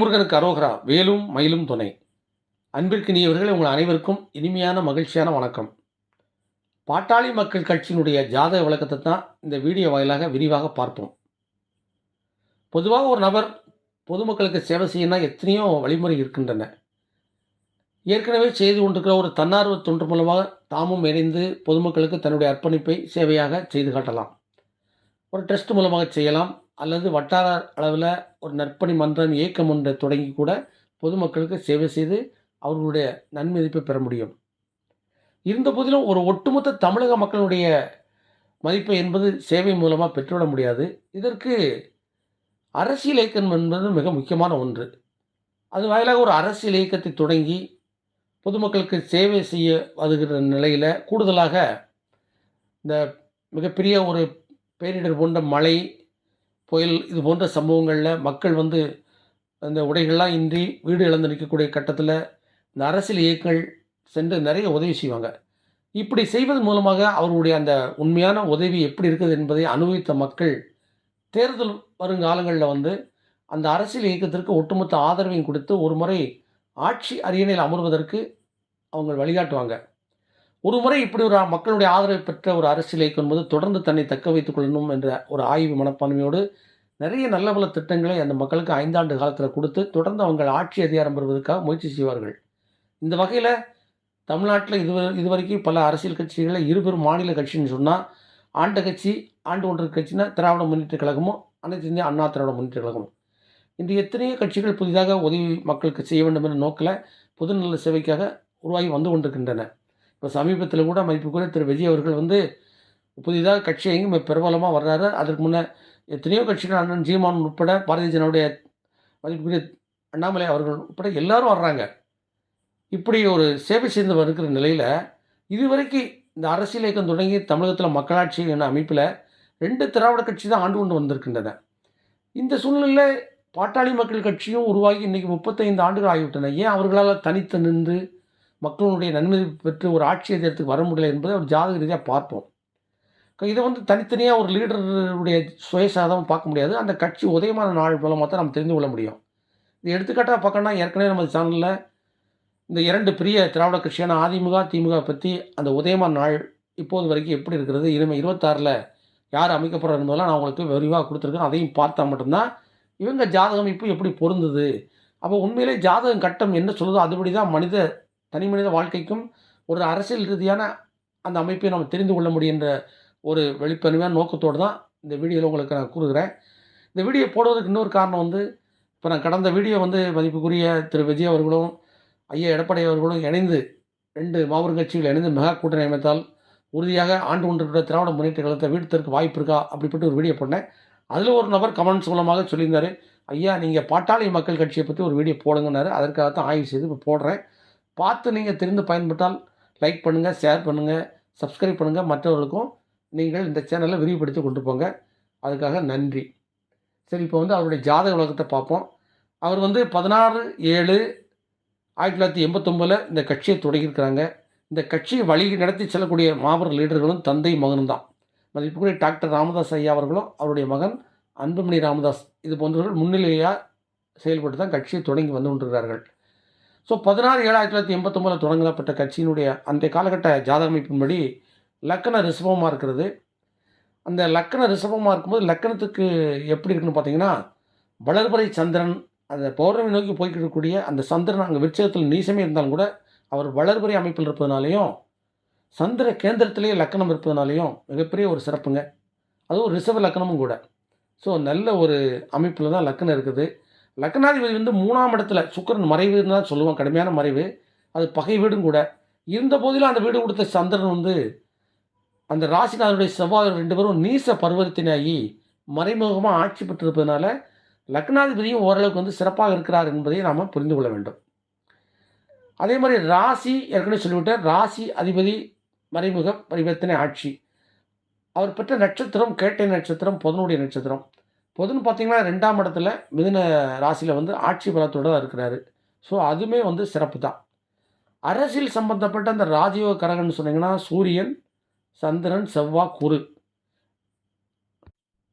முருகனுக்கு அரோகரா வேலும் மயிலும் துணை. அன்பிற்கு அன்பிற்கினியவர்களே உங்கள் அனைவருக்கும் இனிமையான மகிழ்ச்சியான வணக்கம். பாட்டாளி மக்கள் கட்சியினுடைய ஜாதக விளக்கத்தை தான் இந்த வீடியோ வாயிலாக விரிவாக பார்ப்போம். பொதுவாக ஒரு நபர் பொதுமக்களுக்கு சேவை செய்யணும்னா எத்தனையோ வழிமுறை இருக்கின்றன. ஏற்கனவே செய்து கொண்டிருக்கிற ஒரு தன்னார்வ தொண்டு மூலமாக தாமும் இணைந்து பொதுமக்களுக்கு தன்னுடைய அர்ப்பணிப்பை சேவையாக செய்து காட்டலாம். ஒரு ட்ரஸ்ட் மூலமாக செய்யலாம். அல்லது வட்டார அளவில் ஒரு நற்பணி மன்றம் இயக்கம் ஒன்றை தொடங்கி கூட பொதுமக்களுக்கு சேவை செய்து அவர்களுடைய நன்மதிப்பை பெற முடியும். இருந்த போதிலும் ஒரு ஒட்டுமொத்த தமிழக மக்களுடைய மதிப்பை என்பது சேவை மூலமாக பெற்றுவிட முடியாது. இதற்கு அரசியல் இயக்கம் என்பது மிக முக்கியமான ஒன்று. அது வாயிலாக ஒரு அரசியல் இயக்கத்தை தொடங்கி பொதுமக்களுக்கு சேவை செய்ய வருகிற நிலையில் கூடுதலாக இந்த மிகப்பெரிய ஒரு பேரிடர் போன்ற மழை புயல் இது போன்ற சம்பவங்களில் மக்கள் வந்து அந்த உடைகள்லாம் இன்றி வீடு இழந்து நிற்கக்கூடிய கட்டத்தில் இந்த அரசியல் இயக்கங்கள் சென்று நிறைய உதவி செய்வாங்க. இப்படி செய்வது மூலமாக அவர்களுடைய அந்த உண்மையான உதவி எப்படி இருக்குது என்பதை அனுபவித்த மக்கள் தேர்தல் வருங்காலங்களில் வந்து அந்த அரசியல் இயக்கத்திற்கு ஒட்டுமொத்த ஆதரவையும் கொடுத்து ஒரு முறை ஆட்சி அரியணையில் அமர்வதற்கு அவங்க வழிகாட்டுவாங்க. ஒரு முறை இப்படி ஒரு மக்களுடைய ஆதரவை பெற்ற ஒரு அரசியல் இயக்கம் என்பது தொடர்ந்து தன்னை தக்க வைத்துக் கொள்ளணும் என்ற ஒரு ஆய்வு மனப்பான்மையோடு நிறைய நல்ல பல திட்டங்களை அந்த மக்களுக்கு ஐந்தாண்டு காலத்தில் கொடுத்து தொடர்ந்து அவங்க ஆட்சி அதிகாரம் பெறுவதற்காக முயற்சி செய்வார்கள். இந்த வகையில் தமிழ்நாட்டில் இது இதுவரைக்கும் பல அரசியல் கட்சிகளில் இருபெரும் மாநில கட்சின்னு சொன்னால் ஆண்ட கட்சி ஆண்டு ஒன்று கட்சினா திராவிட முன்னேற்ற கழகமும் அனைத்து இந்திய அண்ணா திராவிட முன்னேற்ற கழகமும். இன்று எத்தனையோ கட்சிகள் புதிதாக உதவி மக்களுக்கு செய்ய வேண்டும் என்ற நோக்கில் பொதுநல சேவைக்காக உருவாகி வந்து கொண்டிருக்கின்றன. இப்போ சமீபத்தில் கூட மதிப்புக்குரிய திரு. விஜய் அவர்கள் வந்து புதிதாக கட்சி எங்கும் பிரபலமாக வர்றாரு. அதற்கு முன்னே எத்தனையோ கட்சிகள் அண்ணன் ஜீமான் உட்பட பாரதிய ஜனதாவுடைய மதிப்புக்குரிய அண்ணாமலை அவர்கள் உட்பட எல்லாரும் வர்றாங்க. இப்படி ஒரு சேவை செய்து இருக்கிற நிலையில் இதுவரைக்கும் இந்த அரசியல் இயக்கம் தொடங்கி தமிழகத்தில் மக்களாட்சி என்ற அமைப்பில் ரெண்டு திராவிட கட்சி தான் ஆண்டு கொண்டு வந்திருக்கின்றன. இந்த சூழ்நிலையில் பாட்டாளி மக்கள் கட்சியும் உருவாகி இன்றைக்கி முப்பத்தைந்து ஆண்டுகள் ஆகிவிட்டன. ஏன் அவர்களால் தனித்து நின்று மக்களுடைய நன்மை பெற்று ஒரு ஆட்சி அதிகாரத்துக்கு வர முடியல என்பதை ஒரு ஜாதக ரீதியாக பார்ப்போம். இதை வந்து தனித்தனியாக ஒரு லீடருடைய சுயசாதம் பார்க்க முடியாது. அந்த கட்சி உதயமான நாள் மூலமாக தான் நம்ம தெரிந்து கொள்ள முடியும். இது எடுத்துக்காட்டாக பார்க்கணும்னா ஏற்கனவே நம்ம சேனலில் இந்த இரண்டு பெரிய திராவிட கட்சியான அதிமுக திமுக பற்றி அந்த உதயமான நாள் இப்போது வரைக்கும் எப்படி இருக்கிறது இனிமேல் இருபத்தாறில் யார் அமைக்கப்படுறது என்பதெல்லாம் நான் உங்களுக்கு விரிவாக கொடுத்துருக்கேன். அதையும் பார்த்தா மட்டும்தான் இவங்க ஜாதகம் இப்போ எப்படி பொருந்தது? அப்போ உண்மையிலே ஜாதகம் கட்டம் என்ன சொல்லுதோ அதுபடி தான் மனித தனி மனித வாழ்க்கைக்கும் ஒரு அரசியல் ரீதியான அந்த அமைப்பை நம்ம தெரிந்து கொள்ள முடியுன்ற ஒரு வெளிப்படையான நோக்கத்தோடு தான் இந்த வீடியோவில் உங்களுக்கு நான் கூறுகிறேன். இந்த வீடியோ போடுவதற்கு இன்னொரு காரணம் வந்து இப்போ நான் கடந்த வீடியோ வந்து மதிப்புக்குரிய திரு விஜய் அவர்களும் ஐயா எடப்பாடி அவர்களும் இணைந்து ரெண்டு மாபெரும் கட்சிகள் இணைந்து மெகா கூட்டணி அமைத்தால் உறுதியாக ஆண்டு கொண்டிருக்கிற திராவிட முன்னேற்ற கழகத்தை வீழ்த்தற்கு வாய்ப்பு இருக்கா அப்படிப்பட்டு ஒரு வீடியோ போட்டேன். அதில் ஒரு நபர் கமெண்ட்ஸ் மூலமாக சொல்லியிருந்தார் ஐயா நீங்கள் பாட்டாளி மக்கள் கட்சியை பற்றி ஒரு வீடியோ போடுங்கன்னாரு. அதற்காக தான் ஆய்வு செய்து இப்போ போடுறேன். பார்த்து நீங்கள் தெரிந்து பயன்பட்டால் லைக் பண்ணுங்கள் ஷேர் பண்ணுங்கள் சப்ஸ்கிரைப் பண்ணுங்கள் மற்றவர்களுக்கும் நீங்கள் இந்த சேனலை விரிவுபடுத்தி கொண்டு போங்க. அதுக்காக நன்றி. சரி இப்போ வந்து அவருடைய ஜாதக உலகத்தை பார்ப்போம். அவர் வந்து பதினாறு ஏழு ஆயிரத்தி தொள்ளாயிரத்தி எண்பத்தொம்பதில் இந்த கட்சியை தொடங்கியிருக்கிறாங்க. இந்த கட்சியை வழி நடத்தி செல்லக்கூடிய மாபெரும் லீடர்களும் தந்தை மகனும் தான். மதிப்புக்குரிய டாக்டர் ராமதாஸ் ஐயா அவர்களும் அவருடைய மகன் அன்புமணி ராமதாஸ் இது போன்றவர்கள் முன்னிலையாக செயல்பட்டு தான் கட்சியை தொடங்கி வந்து கொண்டிருக்கிறார்கள். ஸோ பதினாறு ஏழு ஆயிரத்தி தொள்ளாயிரத்தி எண்பத்தொம்பதில் தொடங்கப்பட்ட கட்சியினுடைய அந்த காலகட்ட ஜாதக அமைப்பின்படி லக்கண ரிஷபமாக இருக்கிறது. அந்த லக்கண ரிஷபமாக இருக்கும்போது லக்கணத்துக்கு எப்படி இருக்குன்னு பார்த்தீங்கன்னா வளர்பறை சந்திரன் அந்த பௌர்ணமி நோக்கி போய்கிட்டு இருக்கக்கூடிய அந்த சந்திரன் அங்கே விருட்சத்தில் நீசமே இருந்தாலும் கூட அவர் வளர்பறை அமைப்பில் இருப்பதனாலையும் சந்திர கேந்திரத்திலேயே லக்கணம் இருப்பதனாலையும் மிகப்பெரிய ஒரு சிறப்புங்க. அதுவும் ரிஷப லக்கணமும் கூட. ஸோ நல்ல ஒரு அமைப்பில் தான் லக்கணம் இருக்குது. லக்னாதிபதி வந்து மூணாம் இடத்துல சுக்கரன் மறைவுன்னு தான் சொல்லுவோம் கடுமையான மறைவு. அது பகை வீடும் கூட. இருந்த போதிலும் அந்த வீடு கொடுத்த சந்திரன் வந்து அந்த ராசிநாதனுடைய செவ்வாய் ரெண்டு பேரும் நீச பருவத்தினாகி மறைமுகமாக ஆட்சி பெற்றிருப்பதனால லக்னாதிபதியும் ஓரளவுக்கு வந்து சிறப்பாக இருக்கிறார் என்பதை நாம் புரிந்து கொள்ள வேண்டும். அதே மாதிரி ராசி ஏற்கனவே சொல்லிவிட்டார் ராசி அதிபதி மறைமுக பரிவர்த்தனை ஆட்சி. அவர் பெற்ற நட்சத்திரம் கேட்டை நட்சத்திரம் பொதனுடைய நட்சத்திரம். பொதுன்னு பார்த்தீங்கன்னா ரெண்டாம் இடத்துல மிதுன ராசியில் வந்து ஆட்சி பலத்தோடு தான் இருக்கிறாரு. ஸோ அதுவுமே வந்து சிறப்பு தான் அரசியல் சம்பந்தப்பட்ட அந்த ராஜயோக கரகன்னு சொன்னீங்கன்னா சூரியன் சந்திரன் செவ்வாய் குரு.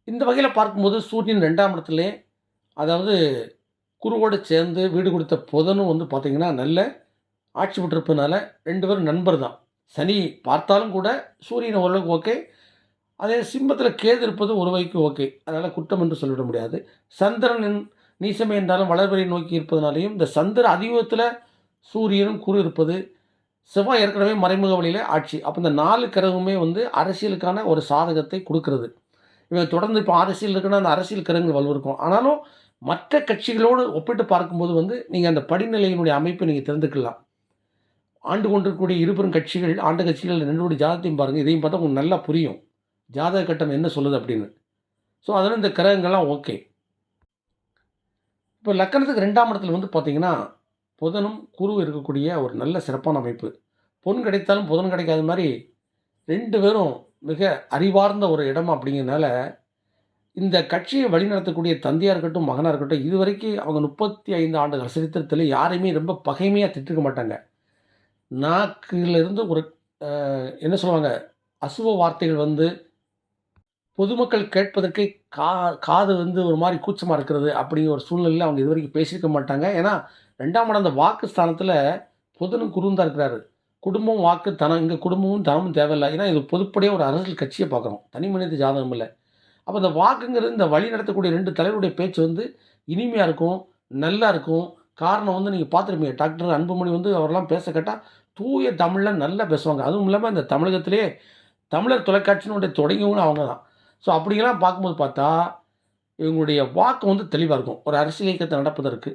இந்த வகையில் பார்க்கும்போது சூரியன் ரெண்டாம் இடத்துல அதாவது குருவோடு சேர்ந்து வீடு கொடுத்த புதனும் வந்து பார்த்திங்கன்னா நல்ல ஆட்சி பெற்றிருப்பதுனால ரெண்டு பேரும் நண்பர் தான். சனி பார்த்தாலும் கூட சூரியன் ஓரளவுக்கு ஓகே அதே சிம்மத்தில் கேது இருப்பது ஒரு வகைக்கு ஓகே அதனால் குற்றம் என்று சொல்லிவிட முடியாது. சந்திரன் நீசமே என்றாலும் வளர்வரை நோக்கி இருப்பதனாலையும் இந்த சந்திர அதிபத்தில் சூரியனும் குரு இருப்பது செவ்வாய் ஏற்கனவே மறைமுக வழியில் ஆட்சி. அப்போ இந்த நாலு கிரகமே வந்து அரசியலுக்கான ஒரு சாதகத்தை கொடுக்கறது. இவன் தொடர்ந்து இப்போ அரசியல் இருக்குன்னா அந்த அரசியல் கிரகங்கள் வலுவிருக்கும். ஆனாலும் மற்ற கட்சிகளோடு ஒப்பிட்டு பார்க்கும்போது வந்து நீங்கள் அந்த படிநிலையினுடைய அமைப்பை நீங்கள் தெரிந்துக்கலாம். ஆண்டு கொண்டிருக்கக்கூடிய இருபெரும் கட்சிகள் ஆண்டு கட்சிகள் ரெண்டு ஜாதகத்தையும் பாருங்கள் இதையும் பார்த்தா உங்களுக்கு நல்லா புரியும். ஜாதக கட்டம் என்ன சொல்லுது அப்படின்னு. ஸோ அதனால் இந்த கிரகங்கள்லாம் ஓகே இப்போ லக்கணத்துக்கு ரெண்டாம் இடத்துல வந்து பார்த்தீங்கன்னா புதனும் குரு இருக்கக்கூடிய ஒரு நல்ல சிறப்பான அமைப்பு. பொன் கிடைத்தாலும் புதன் கிடைக்காத மாதிரி ரெண்டு பேரும் மிக அறிவார்ந்த ஒரு இடம் அப்படிங்கிறதுனால இந்த கட்சியை வழிநடத்தக்கூடிய தந்தையாக இருக்கட்டும் மகனாக இருக்கட்டும் இது வரைக்கும் அவங்க முப்பத்தி ஐந்து ஆண்டுகள் சரித்திரத்தில் யாரையுமே ரொம்ப பகைமையாக திட்டிருக்க மாட்டாங்க. நாக்கிலிருந்து ஒரு என்ன சொல்லுவாங்க அசுவ வார்த்தைகள் வந்து பொதுமக்கள் கேட்பதற்கு கா காது வந்து ஒரு மாதிரி கூச்சமாக இருக்கிறது அப்படிங்கிற ஒரு சூழ்நிலையில் அவங்க இது வரைக்கும் பேசியிருக்க மாட்டாங்க. ஏன்னா ரெண்டாம் இடம் அந்த வாக்கு ஸ்தானத்தில் புதனும் குருவும் தான் இருக்கிறாரு. குடும்பம் வாக்கு தனம் இங்கே குடும்பமும் தனமும் தேவையில்லை. ஏன்னா இது பொதுப்படியாக ஒரு அரசியல் கட்சியை பார்க்குறோம். தனி மனித ஜாதகம் இல்லை. அப்போ இந்த வாக்குங்கிறது இந்த வழி நடத்தக்கூடிய ரெண்டு தலைவருடைய பேச்சு வந்து இனிமையாக இருக்கும் நல்லா இருக்கும். காரணம் வந்து நீங்கள் பார்த்துருப்பீங்க. டாக்டர் அன்புமணி வந்து அவரெல்லாம் பேச கேட்டால் தூய தமிழில் நல்லா பேசுவாங்க. அதுவும் இல்லாமல் இந்த தமிழகத்திலே தமிழர் தொலைக்காட்சியினுடைய தொடங்கியவங்க அவங்க தான். ஸோ அப்படிங்கெல்லாம் பார்க்கும்போது பார்த்தா இவங்களுடைய வாக்கு வந்து தெளிவாக இருக்கும். ஒரு அரசியல் இயக்கத்தை நடப்பதற்கு.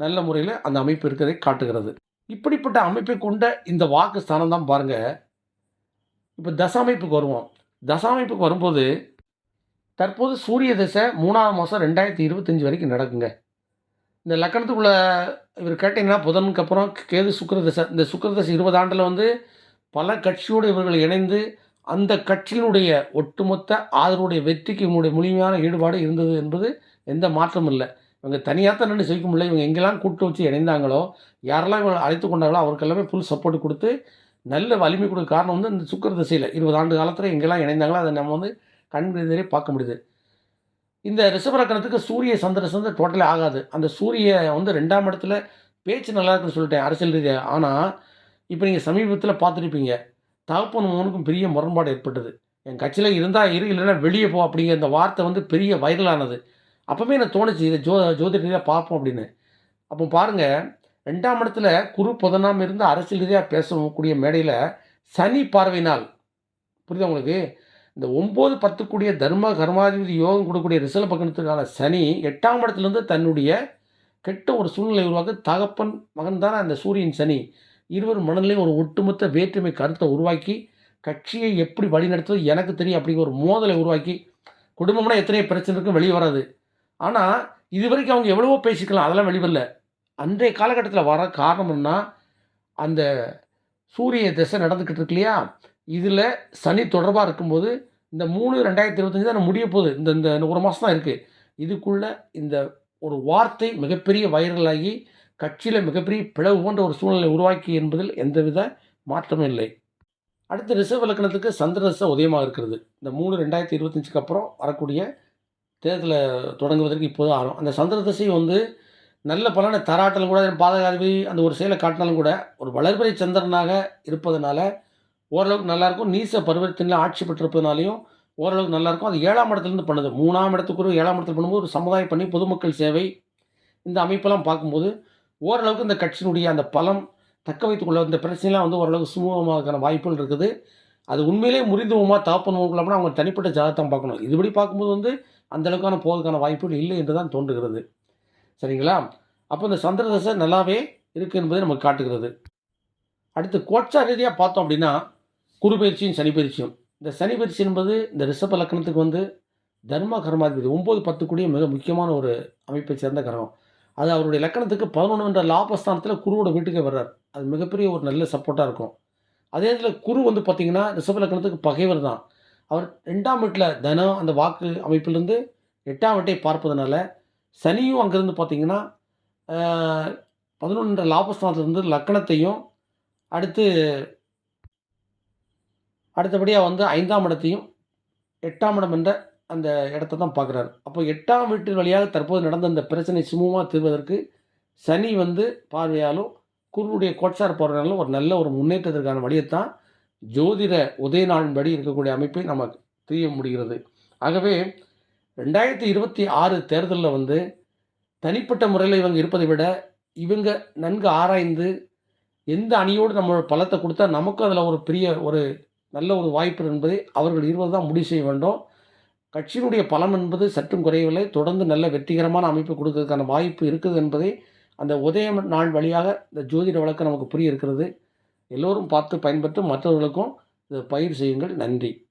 நல்ல முறையில் அந்த அமைப்பு இருக்கிறதை காட்டுகிறது. இப்படிப்பட்ட அமைப்பை கொண்ட இந்த வாக்கு ஸ்தானம் தான் பாருங்கள் இப்போ தசாமைப்புக்கு வருவோம். தசாமைப்புக்கு வரும்போது தற்போது சூரிய திசை மூணாவது மாதம் ரெண்டாயிரத்தி இருபத்தஞ்சி வரைக்கும் நடக்குங்க. இந்த லக்கணத்துக்குள்ள இவர் கேட்டிங்கன்னா புதனுக்கு அப்புறம் கேது சுக்கர தசை. இந்த சுக்கர தசை இருபது ஆண்டில் வந்து பல கட்சியோடு இவர்கள் இணைந்து அந்த கட்சியினுடைய ஒட்டுமொத்த ஆதரவுடைய வெற்றிக்கு இவனுடைய முழுமையான ஈடுபாடு இருந்தது என்பது எந்த மாற்றமும் இல்லை. இவங்க தனியாக தான் நின்று ஜெயிக்க முடியல. இவங்க எங்கெல்லாம் கூட்டு வச்சு இணைந்தாங்களோ யாரெல்லாம் இவங்க அழைத்து கொண்டாங்களோ அவருக்கெல்லாமே ஃபுல் சப்போர்ட் கொடுத்து நல்ல வலிமை கொடுக்க காரணம் வந்து இந்த சுக்கிர திசையில் இருபது ஆண்டு காலத்தில் எங்கெல்லாம் இணைந்தாங்களோ அதை நம்ம வந்து கண் எதிரே பார்க்க முடியுது. இந்த ரிஷபரக்கணத்துக்கு சூரிய சந்திர சந்திர டோட்டலே ஆகாது. அந்த சூரிய வந்து ரெண்டாம் இடத்துல பேச்சு நல்லா இருக்குன்னு சொல்லிட்டேன் அரசியல் ரீதியாக ஆனால் இப்போ நீங்கள் சமீபத்தில் பார்த்துருப்பீங்க. தகப்பன் மகனுக்கும் பெரிய முரண்பாடு ஏற்பட்டது. என் கட்சியில் இருந்தால் இரு இல்லைன்னா வெளியே போ அப்படிங்கிற இந்த வார்த்தை வந்து பெரிய வைரலானது அப்போவே எனக்கு தோணுச்சு இதை ஜோ ஜோதிட ரீதியாக பார்ப்போம் அப்படின்னு. அப்போ பாருங்கள் ரெண்டாம் இடத்துல குரு புதனாம் இருந்து அரசியல் ரீதியாக பேசக்கூடிய மேடையில் சனி பார்வையினால் புரியுதா உங்களுக்கு? இந்த ஒம்பது பத்துக்குடிய தர்ம கர்மாதிபதி யோகம் கொடுக்கக்கூடிய ரிசல பக்கத்துக்கான சனி எட்டாம் இடத்துலேருந்து தன்னுடைய கெட்ட ஒரு சூழ்நிலை உருவாக்க தகப்பன் மகன் தானே அந்த சூரியன் சனி. இருவர் மனநிலையும் ஒரு ஒட்டுமொத்த வேற்றுமை கருத்தை உருவாக்கி கட்சியை எப்படி வழிநடத்துவது எனக்கு தெரியும் அப்படிங்கிற ஒரு மோதலை உருவாக்கி குடும்பம்னா எத்தனை பிரச்சனை இருக்கும் வெளியே வராது. ஆனால் இது வரைக்கும் அவங்க எவ்வளவோ பேசிக்கலாம் அதெல்லாம் வெளிவரல. அன்றைய காலகட்டத்தில் வர காரணம்னா அந்த சூரிய திசை நடந்துக்கிட்டு இருக்கு இல்லையா? இதில் சனி தொடர்பாக இருக்கும்போது இந்த மூணு ரெண்டாயிரத்தி இருபத்தஞ்சி தான் முடிய போகுது. இந்த இந்த ஒரு மாதம் தான் இருக்குது இதுக்குள்ளே இந்த ஒரு வார்த்தை மிகப்பெரிய வைரலாகி கட்சியில் மிகப்பெரிய பிளவு போன்ற ஒரு சூழ்நிலை உருவாக்கி என்பதில் எந்தவித மாற்றமும் இல்லை. அடுத்து ரிசர்வ் இலக்கணத்துக்கு சந்திர தசை உதயமாக இருக்கிறது. இந்த மூணு ரெண்டாயிரத்தி இருபத்தஞ்சுக்கு அப்புறம் வரக்கூடிய தேர்தலை தொடங்குவதற்கு இப்போது ஆகும் அந்த சந்திர தசை வந்து நல்ல பலனை தராட்டலும் கூட பாதகாதிபதி அந்த ஒரு செயலை காட்டினாலும் கூட ஒரு வளர்பிறை சந்திரனாக இருப்பதனால ஓரளவுக்கு நல்லாயிருக்கும் நீச பருவத்தினில் ஆட்சி பெற்றிருப்பதனாலையும் ஓரளவுக்கு நல்லாயிருக்கும் அது ஏழாம் இடத்துலேருந்து பண்ணுது. மூணாம் இடத்துக்குரிய ஏழாம் இடத்துல பண்ணும்போது ஒரு சமுதாய பண்ணி பொதுமக்கள் சேவை இந்த அமைப்பெல்லாம் பார்க்கும்போது ஓரளவுக்கு இந்த கட்சியினுடைய அந்த பலம் தக்க வைத்துக்கொள்ள இந்த பிரச்சனைலாம் வந்து ஓரளவுக்கு சுமூகமாகக்கான வாய்ப்புகள் இருக்குது. அது உண்மையிலே முறிந்துவோமா தாப்பணுவோம் அவங்க தனிப்பட்ட ஜாதகத்தான் பார்க்கணும். இதுபடி பார்க்கும்போது வந்து அந்த அளவுக்கான போவதற்கான வாய்ப்புகள் இல்லை என்று தான் தோன்றுகிறது. சரிங்களா? அப்போ இந்த சந்திர தசை நல்லாவே இருக்குது என்பதை நமக்கு காட்டுகிறது. அடுத்து கோட்சா ரீதியாக பார்த்தோம் அப்படின்னா குரு பயிற்சியும் சனி பயிற்சியும். இந்த சனி பயிற்சி என்பது இந்த ரிஷப லக்கணத்துக்கு வந்து தர்ம கர்மாதிபதி ஒம்பது பத்து கூடிய மிக முக்கியமான ஒரு அமைப்பை சேர்ந்த கிரகம். அது அவருடைய லக்கணத்துக்கு பதினொன்று என்ற லாபஸ்தானத்தில் குருவோட வீட்டுக்கே வர்றார். அது மிகப்பெரிய ஒரு நல்ல சப்போர்ட்டாக இருக்கும். அதே இதில் குரு வந்து பார்த்திங்கன்னா ரிஷப லக்கணத்துக்கு பகைவர் தான். அவர் ரெண்டாம் வீட்டில் தனம் அந்த வாக்கு அமைப்பிலிருந்து எட்டாம் வீட்டை பார்ப்பதனால சனியும் அங்கேருந்து பார்த்திங்கன்னா பதினொன்று லாபஸ்தானத்துலேருந்து லக்கணத்தையும் அடுத்து அடுத்தபடியாக வந்து ஐந்தாம் இடத்தையும் எட்டாம் இடம் என்ற அந்த இடத்த தான் பார்க்குறாரு அப்போ எட்டாம் வீட்டு வழியாக தற்போது நடந்த இந்த பிரச்சனை சுமூகமாக தீர்வதற்கு சனி வந்து பார்வையாலும் குருவுடைய கோட்சார் பார்வையாலும் ஒரு நல்ல ஒரு முன்னேற்றத்திற்கான வழியைத்தான் ஜோதிட உதய நாளின்படி இருக்கக்கூடிய அமைப்பை நம்ம தெரிய முடிகிறது. ஆகவே ரெண்டாயிரத்தி இருபத்தி ஆறு தேர்தலில் வந்து தனிப்பட்ட முறையில் இவங்க இருப்பதை விட இவங்க நன்கு ஆராய்ந்து எந்த அணியோடு நம்ம பலத்தை கொடுத்தா நமக்கும் அதில் ஒரு பெரிய ஒரு நல்ல ஒரு வாய்ப்பு என்பதை அவர்கள் இருவர் தான் முடிவு செய்ய வேண்டும். கட்சியினுடைய பலம் என்பது சற்றும் குறையவில்லை. தொடர்ந்து நல்ல வெற்றிகரமான அமைப்பு கொடுக்கறதுக்கான வாய்ப்பு இருக்குது என்பதை அந்த உதயம் நாள் வழியாக இந்த ஜோதிட வழக்கு நமக்கு புரிய இருக்கிறது. எல்லோரும் பார்த்து பயன்பெற்று மற்றவர்களுக்கும் இதை பயிர் செய்யுங்கள். நன்றி.